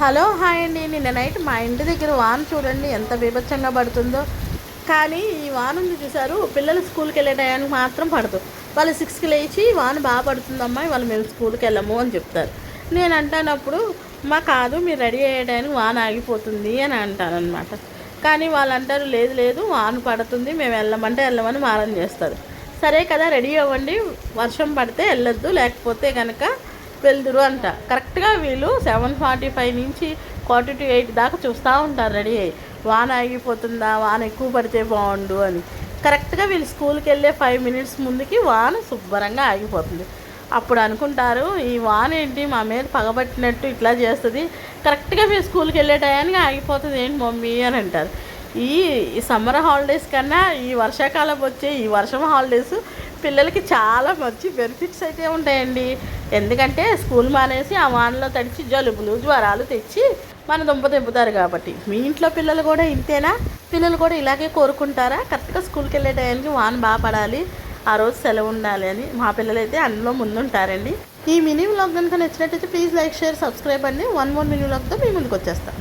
Hello hi అండి. నిన్న night మా ఇంటి దగ్గర వాన చూడండి ఎంత బీభత్సంగా పడుతుందో. కానీ ఈ వాన ఉంది చూసారు పిల్లలు స్కూల్కి వెళ్ళే టయానికి మాత్రం పడదు. వాళ్ళు సిక్స్కి లేచి వాన బాగా పడుతుందమ్మా వాళ్ళు మేము స్కూల్కి వెళ్ళము అని చెప్తారు. నేను అంటానప్పుడు మా కాదు మీరు రెడీ అయ్యే టయానికి వాన ఆగిపోతుంది అని అంటానమాట కానీ వాళ్ళు అంటారు లేదు లేదు వాన పడుతుంది మేము వెళ్ళమంటే వెళ్ళమని మారం చేస్తారు. సరే కదా రెడీ అవ్వండి వర్షం పడితే వెళ్ళొద్దు లేకపోతే కనుక వెళ్దురు అంట. కరెక్ట్గా వీళ్ళు సెవెన్ ఫార్టీ ఫైవ్ నుంచి ఫార్టీ టు ఎయిట్ దాకా చూస్తూ ఉంటారు రెడీ అయ్యి. వాన ఆగిపోతుందా? వాన ఎక్కువ పడితే బాగుండు అని. కరెక్ట్గా వీళ్ళు స్కూల్కి వెళ్ళే ఫైవ్ మినిట్స్ ముందుకి వాన శుభ్రంగా ఆగిపోతుంది. అప్పుడు అనుకుంటారు ఈ వాన ఏంటి? మా మీద పగబట్టినట్టు ఇట్లా చేస్తుంది. కరెక్ట్గా మీరు స్కూల్కి వెళ్ళే టయానికి ఆగిపోతుంది ఏంటి మమ్మీ అని అంటారు. ఈ ఈ సమ్మర్ హాలిడేస్ కన్నా ఈ వర్షాకాలం వచ్చే ఈ వర్షం హాలిడేస్ పిల్లలకి చాలా మంచి బెనిఫిట్స్ అయితే ఉంటాయండి. ఎందుకంటే స్కూల్ మానేసి ఆ వానలో తడిచి జలుబులు జ్వరాలు తెచ్చి మన దుంప తెంపుతారు కాబట్టి. మీ ఇంట్లో పిల్లలు కూడా ఇంతేనా? పిల్లలు కూడా ఇలాగే కోరుకుంటారా? కరెక్ట్గా స్కూల్కి వెళ్ళే టైంకి వాన బాగా పడాలి ఆ రోజు సెలవు ఉండాలి అని మా పిల్లలు అయితే అందులో ముందుంటారండి. ఈ మినీ వ్లాగ్ కనుక నచ్చినట్టయితే ప్లీజ్ లైక్ షేర్ సబ్స్క్రైబ్ అండి. వన్ మోర్ మినీ వ్లాగ్తో మీ ముందుకు వచ్చేస్తాం